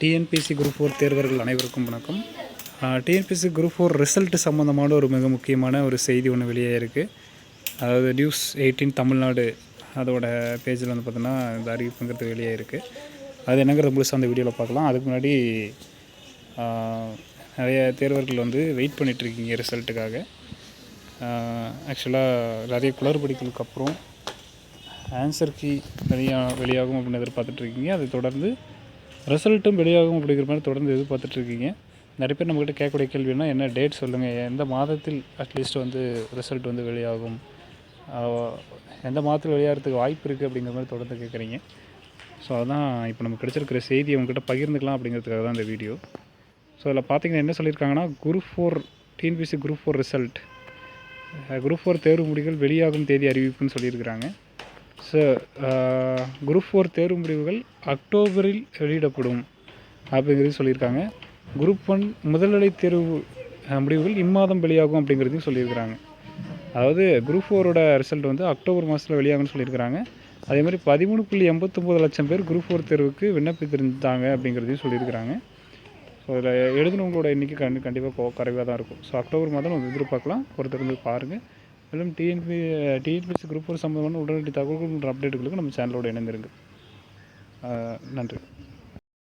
TNPSC group four தேர்வர்கள் அனைவருக்கும் வணக்கம். TNPSC group four result சம்மந்தமான ஒரு மிக முக்கியமான ஒரு செய்தி ஒன்று வெளியே இருக்குது அதாவது நியூஸ் எயிட்டீன் தமிழ்நாடு அதோட பேஜில் வந்து பார்த்தோன்னா இந்த அறிவிப்புங்கிறது வெளியே இருக்குது அது என்னங்கிறது முழுசாக அந்த வீடியோவில் பார்க்கலாம். அதுக்கு முன்னாடி நிறைய தேர்வர்கள் வந்து வெயிட் பண்ணிகிட்ருக்கீங்க ரிசல்ட்டுக்காக. ஆக்சுவலாக நிறைய குளறுபடிகளுக்கு அப்புறம் ஆன்சர் கீ வெளியா வெளியாகும் அப்படின்னு எதிர்பார்த்துட்ருக்கீங்க அதை தொடர்ந்து ரிசல்ட்டும் வெளியாகும் அப்படிங்கிற மாதிரி தொடர்ந்து எதிர்பார்த்துட்ருக்கீங்க. நிறைய பேர் நம்மக்கிட்ட கேட்கக்கூடிய கேள்வினா என்ன டேட் சொல்லுங்கள் எந்த மாதத்தில் அட்லீஸ்ட் வந்து ரிசல்ட் வந்து வெளியாகும்? எந்த மாதத்தில் வெளியாகிறதுக்கு வாய்ப்பு இருக்குது அப்படிங்கிற மாதிரி தொடர்ந்து கேட்குறீங்க. ஸோ அதுதான் இப்போ நமக்கு கிடச்சிருக்கிற செய்தி அவங்ககிட்ட பகிர்ந்துக்கலாம் அப்படிங்கிறதுக்காக தான் இந்த வீடியோ ஸோ அதில் பார்த்தீங்கன்னா என்ன சொல்லியிருக்காங்கன்னா group four TNPSC group four result group four தேர்வு முடிகள் வெளியாகும் தேதி அறிவிப்புன்னு சொல்லியிருக்கிறாங்க. ஸோ குரூப் ஃபோர் தேர்வு முடிவுகள் அக்டோபரில் வெளியிடப்படும் அப்படிங்கிறது சொல்லியிருக்காங்க. குரூப் ஒன் முதல்நிலை தேர்வு முடிவுகள் இம்மாதம் வெளியாகும் அப்படிங்கிறதையும் சொல்லியிருக்கிறாங்க. அதாவது குரூப் ஃபோரோட ரிசல்ட் வந்து அக்டோபர் மாதத்தில் வெளியாகும்னு சொல்லியிருக்கிறாங்க. அதே மாதிரி பதிமூணு புள்ளி எண்பத்தொம்போது லட்சம் பேர் குரூப் ஃபோர் தேர்வுக்கு விண்ணப்பித்திருந்தாங்க அப்படிங்கிறதையும் சொல்லியிருக்கிறாங்க. ஸோ அதில் எழுதினவங்களோட எண்ணிக்கை கண் கண்டிப்பாக குறைவாக தான் இருக்கும். ஸோ அக்டோபர் மாதம் நம்ம எதிர்பார்க்கலாம். ஒருத்தர் வந்து பாருங்கள் மேலும் டிஎன்பி டிஎன்பிசி குரூப் ஒரு சம்பந்தமான உடனடி தகவல்கள் மற்றும் அப்டேட்டுகளுக்கு நம்ம சேனலோடு இணைந்திருங்க நன்றி.